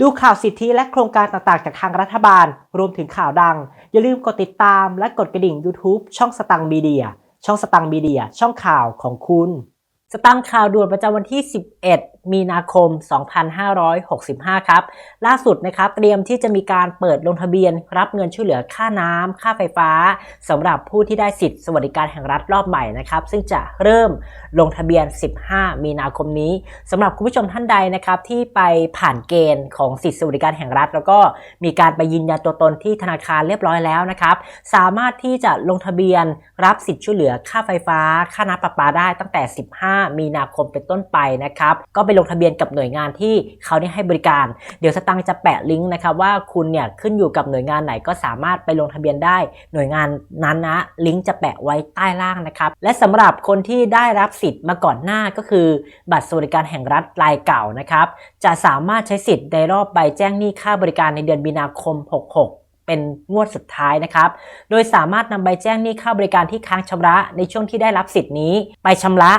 ดูข่าวสิทธิและโครงการต่างๆ จากทางรัฐบาล รวมถึงข่าวดัง อย่าลืมกดติดตามและกดกระดิ่ง YouTube ช่องสตังมีเดีย ช่องสตังมีเดีย ช่องข่าวของคุณ สตังข่าวด่วนประจำวันที่ 11 มีนาคม 2565 ครับ ล่าสุดนะครับเตรียมที่จะมีการเปิดลงทะเบียน รับเงินช่วยเหลือค่าน้ำค่าไฟฟ้าสำหรับผู้ที่ได้สิทธิสวัสดิการแห่งรัฐรอบใหม่นะครับ ซึ่งจะเริ่มลงทะเบียน 15 มีนาคมนี้สำหรับคุณผู้ชมท่านใดนะครับที่ไปผ่านเกณฑ์ของสิทธิสวัสดิการแห่งรัฐ แล้วก็มีการไปยืนยันตัวตนที่ธนาคารเรียบร้อยแล้วนะครับสามารถที่จะลงทะเบียนรับสิทธิช่วยเหลือค่าไฟฟ้า ค่าน้ำประปาได้ตั้งแต่ 15 มีนาคมเป็นต้นไปนะครับก็ไปลงทะเบียนกับหน่วยงานที่เขาได้ให้บริการ เดี๋ยวสตังค์จะแปะลิงก์นะครับว่าคุณเนี่ยขึ้นอยู่กับหน่วยงานไหนก็สามารถไปลงทะเบียนได้ หน่วยงานนั้นนะลิงก์จะแปะไว้ใต้ล่างนะครับและสำหรับคนที่ได้รับสิทธิ์มาก่อนหน้าก็คือ บัตรสวัสดิการแห่งรัฐรายเก่านะครับจะสามารถใช้สิทธิ์ในรอบใบแจ้งหนี้ค่าบริการในเดือนมีนาคม 66เป็นงวดสุดท้ายนะครับ โดยสามารถนำใบแจ้งหนี้ค่าบริการที่ค้างชำระในช่วงที่ได้รับสิทธิ์นี้ ไปชำระ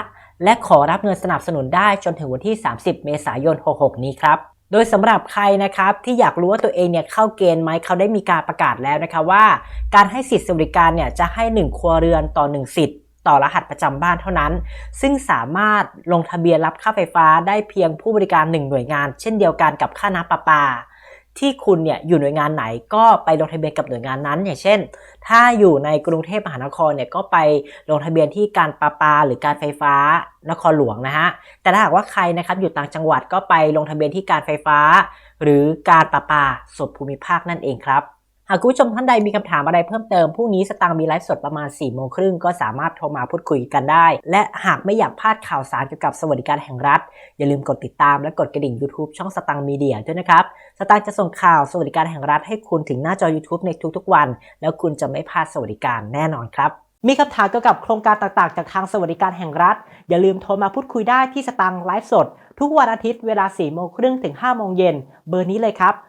และขอรับเงินสนับสนุนได้จนถึงวันที่ 30 เมษายน 66 นี้ครับ โดยสำหรับใครนะครับที่อยากรู้ว่าตัวเองเนี่ยเข้าเกณฑ์ไหมเขาได้มีการประกาศแล้วนะคะว่า การให้สิทธิสวัสดิการเนี่ยจะให้ 1 ครัวเรือนต่อ 1 สิทธิ์ต่อรหัสประจำบ้านเท่านั้น ซึ่งสามารถลงทะเบียนรับค่าไฟฟ้าได้เพียงผู้บริการ 1 หน่วยงาน เช่นเดียวกันกับค่าน้ำประปา ที่คุณเนี่ยอยู่หน่วยงานไหนก็ไปลงทะเบียนกับหน่วยงานนั้น อย่างเช่น ถ้าอยู่ในกรุงเทพมหานครเนี่ยก็ไปลงทะเบียนที่การประปา หรือการไฟฟ้านครหลวงนะฮะแต่ถ้าหากว่าใครนะครับอยู่ต่างจังหวัดก็ไปลงทะเบียนที่การไฟฟ้า หรือการประปาส่วนภูมิภาคนั่นเองครับ หากคุณผู้ชมท่านใดมีคำถามอะไรเพิ่มเติมพรุ่งนี้สตางค์มีไลฟ์สดประมาณ4ี่โมงครึ่งก็สามารถโทรมาพูดคุยกันได้ และหากไม่อยากพลาดข่าวสารเกี่ยวกับสวัสดิการแห่งรัฐ อย่าลืมกดติดตามและกดกระดิ่ง YouTube ช่องสตางค์มีเดียด้วยนะครับ สตางค์จะส่งข่าวสวัสดิการแห่งรัฐให้คุณถึงหน้าจอ YouTube ในทุกๆวัน แล้วคุณจะไม่พลาดสวัสดิการแน่นอนครับมีคำถามเกี่ยวกับโครงการต่างๆ จากทางสวัสดิการแห่งรัฐ อย่าลืมโทรมาพูดคุยได้ที่สตางค์ไลฟ์สด ทุกวันอาทิตย์เวลา4โมงครึ่งถึง5โมงเย็นเบอร์นี้เลยครับ